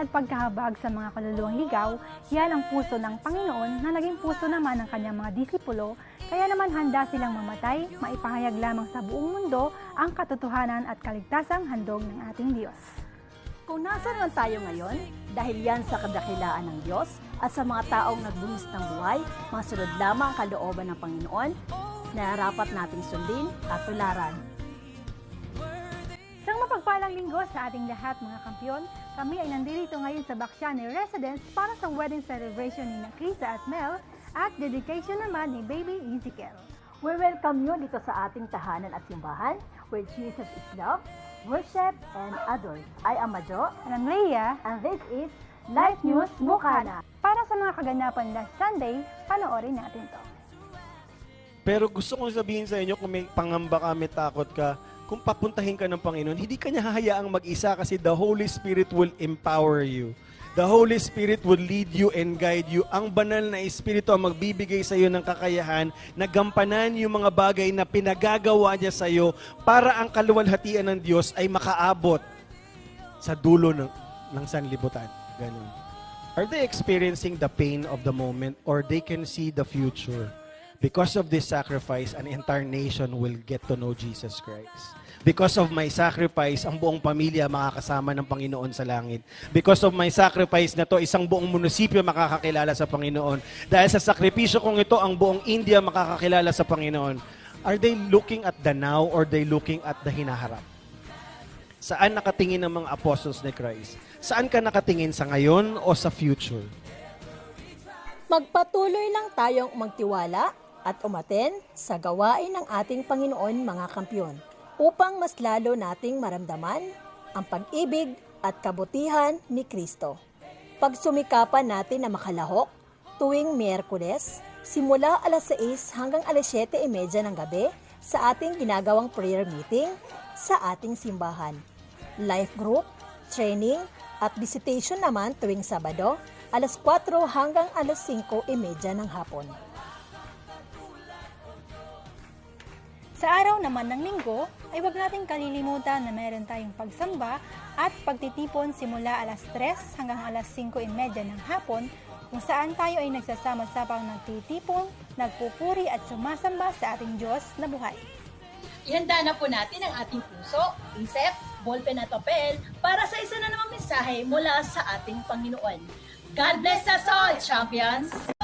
At pagkahabag sa mga kaluluwang ligaw, yan ang puso ng Panginoon na naging puso naman ng kanyang mga disipulo, kaya naman handa silang mamatay, maipahayag lamang sa buong mundo ang katotohanan at kaligtasang handog ng ating Diyos. Kung nasan man tayo ngayon, dahil yan sa kadakilaan ng Diyos at sa mga taong nagbuhis ng buhay, masunod lamang ang kalooban ng Panginoon na nating sundin at tularan. Isang mapagpalang linggo sa ating lahat mga kampiyon, kami ay nandito ngayon sa Baksyan Residence para sa wedding celebration ni Krisa at Mel at dedication naman ni Baby Ezekiel. We welcome you dito sa ating tahanan at simbahan where Jesus is love, worship, and adored. I am Majo, And I'm Leia, and this is Life News Bukana. para sa mga kaganapan last Sunday, panoorin natin to. Pero gusto kong sabihin sa inyo, kung may pangamba ka, may takot ka, kung papuntahin ka ng Panginoon, hindi ka niya hahayaang mag-isa kasi the Holy Spirit will empower you. The Holy Spirit will lead you and guide you. Ang banal na Espiritu ang magbibigay sa iyo ng kakayahan na gampanan yung mga bagay na pinagagawa niya sa iyo para ang kaluwalhatian ng Diyos ay makaabot sa dulo ng, ng sanlibutan. Ganun. Are they experiencing the pain of the moment or they can see the future? Because of this sacrifice, an entire nation will get to know Jesus Christ. Because of my sacrifice, ang buong pamilya makakasama ng Panginoon sa langit. Because of my sacrifice na to, isang buong munisipyo makakakilala sa Panginoon. Dahil sa sakripisyo kong ito, ang buong India makakakilala sa Panginoon. Are they looking at the now or they looking at the hinaharap? Saan nakatingin ang mga apostles ni Christ? Saan ka nakatingin sa ngayon o sa future? Magpatuloy lang tayong magtiwala at umaten sa gawain ng ating Panginoon mga kampyon upang mas lalo nating maramdaman ang pag-ibig at kabutihan ni Kristo. Pagsumikapan natin na makalahok tuwing Miyerkules, simula alas 6 hanggang alas 7.30 ng gabi sa ating ginagawang prayer meeting sa ating simbahan. Life group, training, at visitation naman tuwing Sabado, alas 4 hanggang alas 5.30 ng hapon. Naman ng linggo, ay huwag nating kalilimutan na meron tayong pagsamba at pagtitipon simula alas 3 hanggang alas 5.30 ng hapon kung saan tayo ay nagsasama-sapang nagtitipon, nagpupuri at sumasamba sa ating Diyos na buhay. Ihanda na po natin ang ating puso, isip, ballpen at papel para sa isa na namang mensahe mula sa ating Panginoon. God bless us all, champions!